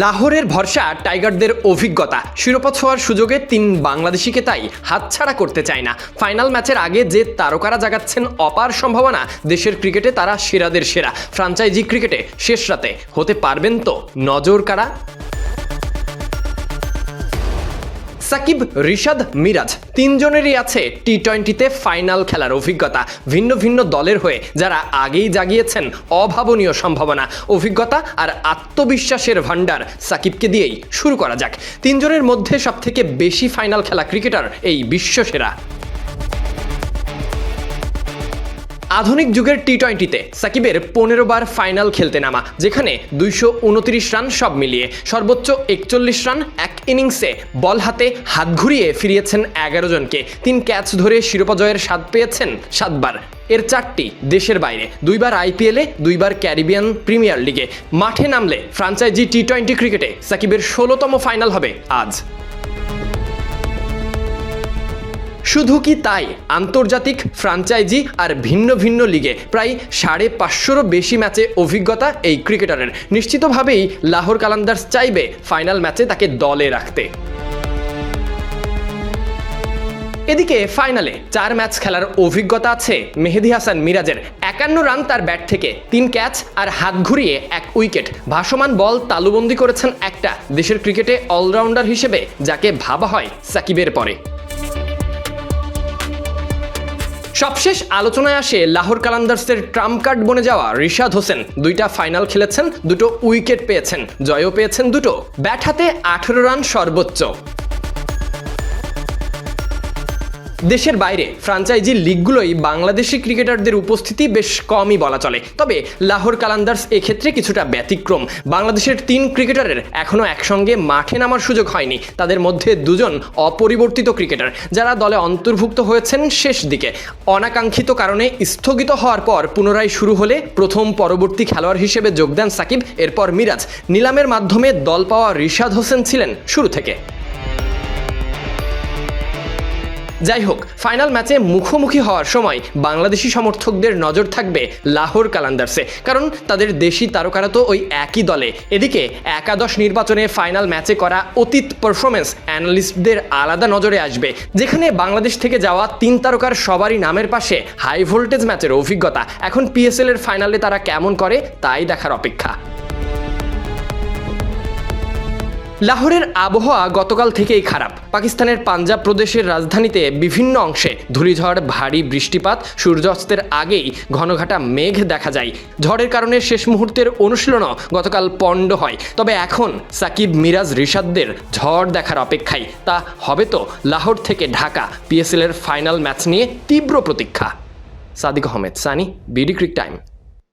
লাহোরের ভরসা টাইগারদের অভিজ্ঞতা। শিরোপা ছোঁয়ার সুযোগে তিন বাংলাদেশিকে তাই হাতছাড়া করতে চায় না। ফাইনাল ম্যাচের আগে যে তারকারা জাগাচ্ছেন অপার সম্ভাবনা, দেশের ক্রিকেটে তারা সেরাদের সেরা। ফ্রাঞ্চাইজি ক্রিকেটে শেষ রাতে হতে পারবেন তো নজর কারা? সাকিব, রিশাদ, মিরাজ। তিনজনেরই আছে টি টোয়েন্টিতে ফাইনাল খেলার অভিজ্ঞতা। ভিন্ন ভিন্ন দলের হয়ে যারা আগেই জাগিয়েছেন অভাবনীয় সম্ভাবনা, অভিজ্ঞতা আর আত্মবিশ্বাসের ভাণ্ডার সাকিবকে দিয়েই শুরু করা যাক। তিনজনের মধ্যে সবথেকে বেশি ফাইনাল খেলা ক্রিকেটার এই বিশ্বসেরা। আধুনিক যুগের টি টোয়েন্টিতে সাকিবের পনেরো বার ফাইনাল খেলতে নামা, যেখানে দুইশো উনত্রিশ রান সব মিলিয়ে সর্বোচ্চ একচল্লিশ রান এক ইনিংসে বল হাতে হাত ঘুরিয়ে ফিরিয়েছেন এগারো জনকে। তিন ক্যাচ ধরে শিরোপা জয়ের স্বাদ পেয়েছেন সাতবার। এর চারটি দেশের বাইরে, দুইবার আইপিএলে দুইবার ক্যারিবিয়ান প্রিমিয়ার লিগে। মাঠে নামলে ফ্রাঞ্চাইজি টি টোয়েন্টি ক্রিকেটে সাকিবের ষোলোতম ফাইনাল হবে আজ। শুধু কি তাই? আন্তর্জাতিক, ফ্রাঞ্চাইজি আর ভিন্ন ভিন্ন লিগে প্রায় সাড়ে পাঁচশোরও বেশি ম্যাচে অভিজ্ঞতা এই ক্রিকেটারের। নিশ্চিতভাবেই লাহোর কালান্দার্স চাইবে ফাইনাল ম্যাচে তাকে দলে রাখতে। এদিকে ফাইনালে চার ম্যাচ খেলার অভিজ্ঞতা আছে মেহেদি হাসান মিরাজের। একান্ন রান তার ব্যাট থেকে, তিন ক্যাচ আর হাত ঘুরিয়ে এক উইকেট। ভাসমান বল তালুবন্দি করেছেন একটা। দেশের ক্রিকেটে অলরাউন্ডার হিসেবে, যাকে ভাবা হয় সাকিবের পরে। সবশেষ আলোচনায় আসে লাহোর কালান্দার্সের ট্রাম্প কার্ড বনে যাওয়া রিশাদ হোসেন। দুইটা ফাইনাল খেলেছেন, দুটো উইকেট পেয়েছেন, জয়ও পেয়েছেন দুটো। ব্যাট হাতে আঠেরো রান সর্বোচ্চ। দেশের বাইরে ফ্রাঞ্চাইজি লিগগুলোই বাংলাদেশি ক্রিকেটারদের উপস্থিতি বেশ কমই বলা চলে। তবে লাহোর কালান্দার্স এক্ষেত্রে কিছুটা ব্যতিক্রম। বাংলাদেশের তিন ক্রিকেটারের এখনও একসঙ্গে মাঠে নামার সুযোগ হয়নি। তাদের মধ্যে দুজন অপরিবর্তিত ক্রিকেটার, যারা দলে অন্তর্ভুক্ত হয়েছেন শেষ দিকে। অনাকাঙ্ক্ষিত কারণে স্থগিত হওয়ার পর পুনরায় শুরু হলে প্রথম পরবর্তী খেলোয়াড় হিসেবে যোগ দেন সাকিব। এরপর মিরাজ। নিলামের মাধ্যমে দল পাওয়া রিশাদ হোসেন ছিলেন শুরু থেকে। যাই হোক ফাইনাল ম্যাচে মুখোমুখি হওয়ার সময় বাংলাদেশি সমর্থকদের নজর থাকবে লাহোর কালান্দার্সে। কারণ তাদের দেশি তারকারা তো ওই একই দলে। এদিকে একাদশ নির্বাচনে ফাইনাল ম্যাচে করা অতীত পারফরমেন্স অ্যানালিস্টদের আলাদা নজরে আসবে। যেখানে বাংলাদেশ থেকে যাওয়া তিন তারকার সবারই নামের পাশে হাই ভোল্টেজ ম্যাচের অভিজ্ঞতা। এখন পিএসএল এর ফাইনালে তারা কেমন করে তাই দেখার অপেক্ষা। লাহোরের আবহাওয়া গতকাল থেকেই খারাপ। পাকিস্তানের পাঞ্জাব প্রদেশের রাজধানীতে বিভিন্ন অংশে ধূলিঝড়, ভারী বৃষ্টিপাত, সূর্যাস্তের আগেই ঘনঘাটা মেঘ দেখা যায়। ঝড়ের কারণে শেষ মুহূর্তের অনুশীলনও গতকাল পণ্ড হয়। তবে এখন সাকিব, মিরাজ, রিশাদদের ঝড় দেখার অপেক্ষায়। তা হবে তো লাহোর থেকে ঢাকা পিএসএল এর ফাইনাল ম্যাচ নিয়ে তীব্র প্রতীক্ষা। Sadiq Ahmed, Sunny, BD cric time.